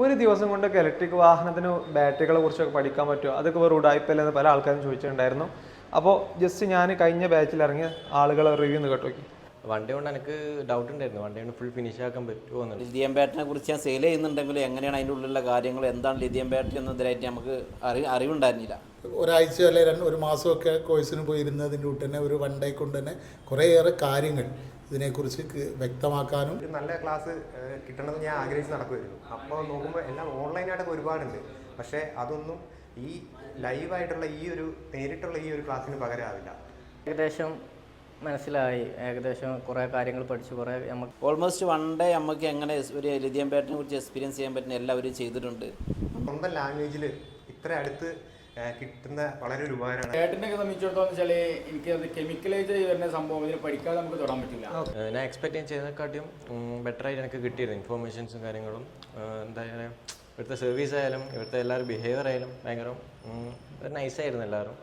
ഒരു ദിവസം കൊണ്ടൊക്കെ ഇലക്ട്രിക് വാഹനത്തിന് ബാറ്ററികളെ കുറിച്ചൊക്കെ പഠിക്കാൻ പറ്റുമോ? അതൊക്കെ വെറും ഉടായ്പല്ലെന്ന് പല ആൾക്കാരും ചോദിച്ചിട്ടുണ്ടായിരുന്നു. അപ്പോൾ ജസ്റ്റ് ഞാൻ കഴിഞ്ഞ ബാച്ചിൽ ഇറങ്ങിയ ആളുകളെ റിവ്യൂ ഒന്ന് കേട്ടോ നോക്കി വണ്ടി കൊണ്ട് എനിക്ക് ഡൗട്ട് ഉണ്ടായിരുന്നു വണ്ടി കൊണ്ട് ഫുൾ ഫിനിഷ് ആക്കാൻ പറ്റുമോ എന്നുള്ളത് ലിഥിയം ബാറ്ററിനെ കുറിച്ച് ഞാൻ സെയിൽ ചെയ്യുന്നുണ്ടെങ്കിൽ എങ്ങനെയാണ് അതിന്റെ ഉള്ളിലുള്ള കാര്യങ്ങൾ എന്താണ് ലിഥിയം ബാറ്ററി എന്നതിനായിട്ട് നമുക്ക് അറി അറിവുണ്ടായിരുന്നില്ല. ഒരാഴ്ച അല്ലെ രണ്ട് ഒരു മാസമൊക്കെ കോഴ്സിന് പോയിരുന്നതിന്റെ കൂട്ട് തന്നെ ഒരു വൺ ഡേ കൊണ്ട് തന്നെ കുറേയേറെ കാര്യങ്ങൾ ഇതിനെക്കുറിച്ച് വ്യക്തമാക്കാനും ഒരു നല്ല ക്ലാസ് കിട്ടണമെന്ന് ഞാൻ ആഗ്രഹിച്ച് നടക്കുമായിരുന്നു അപ്പോൾ നോക്കുമ്പോൾ എല്ലാം ഓൺലൈനായിട്ടൊക്കെ ഒരുപാടുണ്ട്. പക്ഷേ അതൊന്നും ഈ ലൈവായിട്ടുള്ള ഈ ഒരു നേരിട്ടുള്ള ഈ ഒരു ക്ലാസ്സിന് പകരമാവില്ല ഏകദേശം മനസ്സിലായി. ഏകദേശം കുറേ കാര്യങ്ങൾ പഠിച്ചു കുറേ നമുക്ക് ഓൾമോസ്റ്റ് വൺ ഡേ നമുക്ക് എങ്ങനെ ഒരു ലിഥിയം ബാറ്ററിനെ കുറിച്ച് എക്സ്പീരിയൻസ് ചെയ്യാൻ പറ്റുന്ന എല്ലാവരും ചെയ്തിട്ടുണ്ട്. സ്വന്തം ലാംഗ്വേജിൽ ഇത്ര അടുത്ത് കിട്ടുന്ന വളരെ ഒരു ഉപകാരമാണ്. ഏട്ടനെ സംബന്ധിച്ചിടത്തോളം വെച്ചാൽ എനിക്ക് അത് കെമിക്കലൈസ് ചെയ്ത് വരുന്ന സംഭവം ഇതിന് പഠിക്കാതെ നമുക്ക് തൊടാൻ പറ്റില്ല. ഞാൻ എക്സ്പെക്ട് ചെയ്തതിനെക്കാട്ടിയും ബെറ്റർ ആയിട്ട് എനിക്ക് കിട്ടിയിരുന്നു ഇൻഫോർമേഷൻസും കാര്യങ്ങളും. എന്തായാലും എന്താ ഇവിടുത്തെ സർവീസ് ആയാലും ഇവിടുത്തെ എല്ലാവരും ബിഹേവിയർ ആയാലും ഭയങ്കര നൈസായിരുന്നു എല്ലാവരും.